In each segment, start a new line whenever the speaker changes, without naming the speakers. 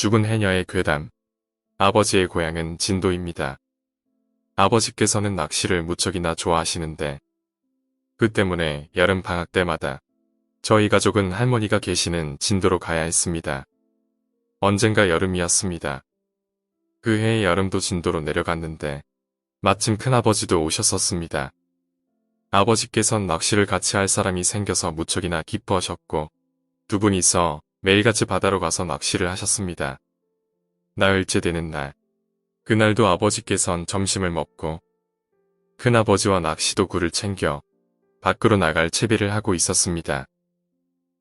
죽은 해녀의 괴담. 아버지의 고향은 진도입니다. 아버지께서는 낚시를 무척이나 좋아하시는데 그 때문에 여름 방학 때마다 저희 가족은 할머니가 계시는 진도로 가야 했습니다. 언젠가 여름이었습니다. 그 해의 여름도 진도로 내려갔는데 마침 큰아버지도 오셨었습니다. 아버지께선 낚시를 같이 할 사람이 생겨서 무척이나 기뻐하셨고 두 분이서 매일같이 바다로 가서 낚시를 하셨습니다. 나흘째 되는 날, 그날도 아버지께선 점심을 먹고 큰아버지와 낚시도구를 챙겨 밖으로 나갈 채비를 하고 있었습니다.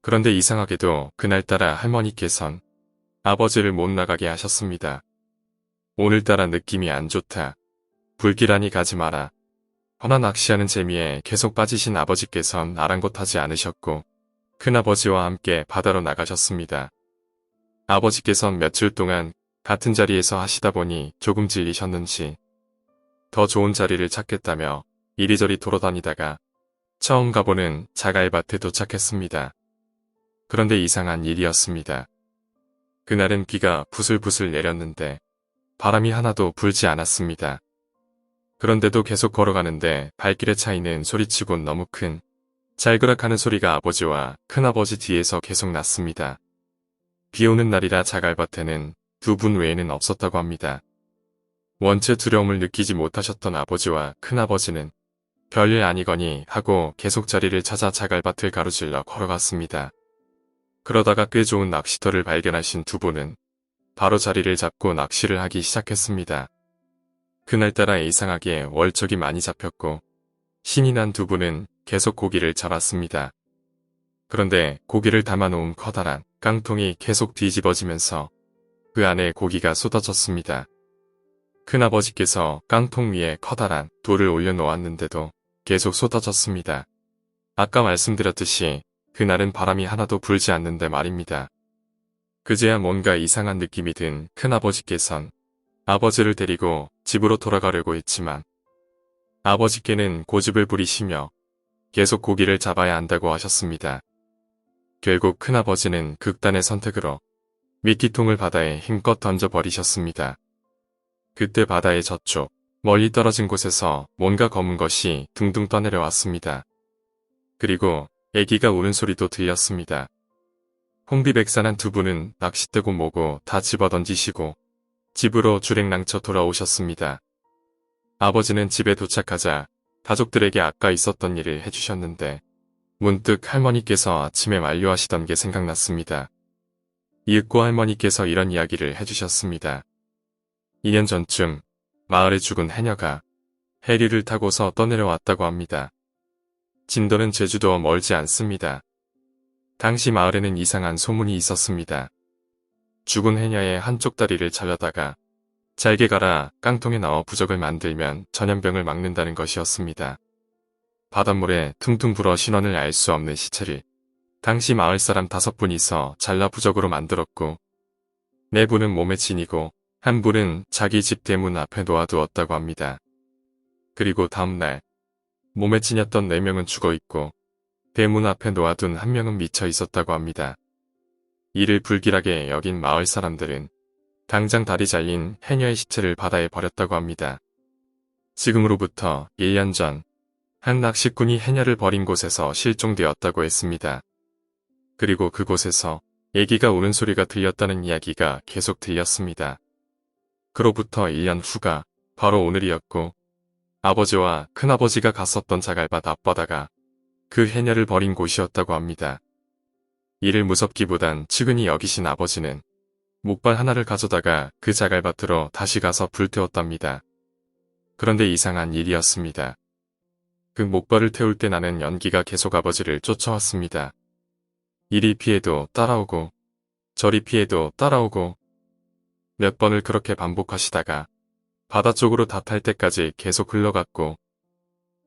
그런데 이상하게도 그날따라 할머니께선 아버지를 못 나가게 하셨습니다. 오늘따라 느낌이 안 좋다. 불길하니 가지 마라. 허나 낚시하는 재미에 계속 빠지신 아버지께선 아랑곳하지 않으셨고 큰아버지와 함께 바다로 나가셨습니다. 아버지께선 며칠 동안 같은 자리에서 하시다 보니 조금 질리셨는지 더 좋은 자리를 찾겠다며 이리저리 돌아다니다가 처음 가보는 자갈밭에 도착했습니다. 그런데 이상한 일이었습니다. 그날은 비가 부슬부슬 내렸는데 바람이 하나도 불지 않았습니다. 그런데도 계속 걸어가는데 발길의 차이는 소리치곤 너무 큰 잘그락 하는 소리가 아버지와 큰아버지 뒤에서 계속 났습니다. 비 오는 날이라 자갈밭에는 두 분 외에는 없었다고 합니다. 원체 두려움을 느끼지 못하셨던 아버지와 큰아버지는 별일 아니거니 하고 계속 자리를 찾아 자갈밭을 가로질러 걸어갔습니다. 그러다가 꽤 좋은 낚시터를 발견하신 두 분은 바로 자리를 잡고 낚시를 하기 시작했습니다. 그날따라 이상하게 월척이 많이 잡혔고 신이 난 두 분은 계속 고기를 잡았습니다. 그런데 고기를 담아놓은 커다란 깡통이 계속 뒤집어지면서 그 안에 고기가 쏟아졌습니다. 큰아버지께서 깡통 위에 커다란 돌을 올려놓았는데도 계속 쏟아졌습니다. 아까 말씀드렸듯이 그날은 바람이 하나도 불지 않는데 말입니다. 그제야 뭔가 이상한 느낌이 든 큰아버지께선 아버지를 데리고 집으로 돌아가려고 했지만 아버지께는 고집을 부리시며 계속 고기를 잡아야 한다고 하셨습니다. 결국 큰아버지는 극단의 선택으로 미끼통을 바다에 힘껏 던져버리셨습니다. 그때 바다의 저쪽 멀리 떨어진 곳에서 뭔가 검은 것이 둥둥 떠내려왔습니다. 그리고 애기가 우는 소리도 들렸습니다. 홍비백산한 두 분은 낚싯대고 뭐고 다 집어던지시고 집으로 주랭랑쳐 돌아오셨습니다. 아버지는 집에 도착하자 가족들에게 아까 있었던 일을 해주셨는데 문득 할머니께서 아침에 만류하시던 게 생각났습니다. 이윽고 할머니께서 이런 이야기를 해주셨습니다. 2년 전쯤 마을에 죽은 해녀가 해리를 타고서 떠내려왔다고 합니다. 진도는 제주도와 멀지 않습니다. 당시 마을에는 이상한 소문이 있었습니다. 죽은 해녀의 한쪽 다리를 잘라다가 잘게 갈아 깡통에 넣어 부적을 만들면 전염병을 막는다는 것이었습니다. 바닷물에 퉁퉁 불어 신원을 알 수 없는 시체를 당시 마을 사람 다섯 분이서 잘라 부적으로 만들었고 네 분은 몸에 지니고 한 분은 자기 집 대문 앞에 놓아두었다고 합니다. 그리고 다음날 몸에 지녔던 네 명은 죽어 있고 대문 앞에 놓아둔 한 명은 미쳐 있었다고 합니다. 이를 불길하게 여긴 마을 사람들은 당장 다리 잘린 해녀의 시체를 바다에 버렸다고 합니다. 지금으로부터 1년 전 한 낚시꾼이 해녀를 버린 곳에서 실종되었다고 했습니다. 그리고 그곳에서 애기가 우는 소리가 들렸다는 이야기가 계속 들렸습니다. 그로부터 1년 후가 바로 오늘이었고 아버지와 큰아버지가 갔었던 자갈밭 앞바다가 그 해녀를 버린 곳이었다고 합니다. 이를 무섭기보단 측은히 여기신 아버지는 목발 하나를 가져다가 그 자갈밭으로 다시 가서 불태웠답니다. 그런데 이상한 일이었습니다. 그 목발을 태울 때 나는 연기가 계속 아버지를 쫓아왔습니다. 이리 피해도 따라오고 저리 피해도 따라오고 몇 번을 그렇게 반복하시다가 바다 쪽으로 다탈 때까지 계속 흘러갔고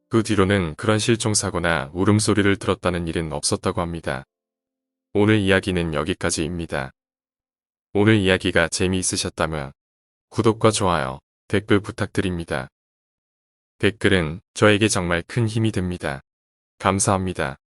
그 뒤로는 그런 실종사고나 울음소리를 들었다는 일은 없었다고 합니다. 오늘 이야기는 여기까지입니다. 오늘 이야기가 재미있으셨다면 구독과 좋아요, 댓글 부탁드립니다. 댓글은 저에게 정말 큰 힘이 됩니다. 감사합니다.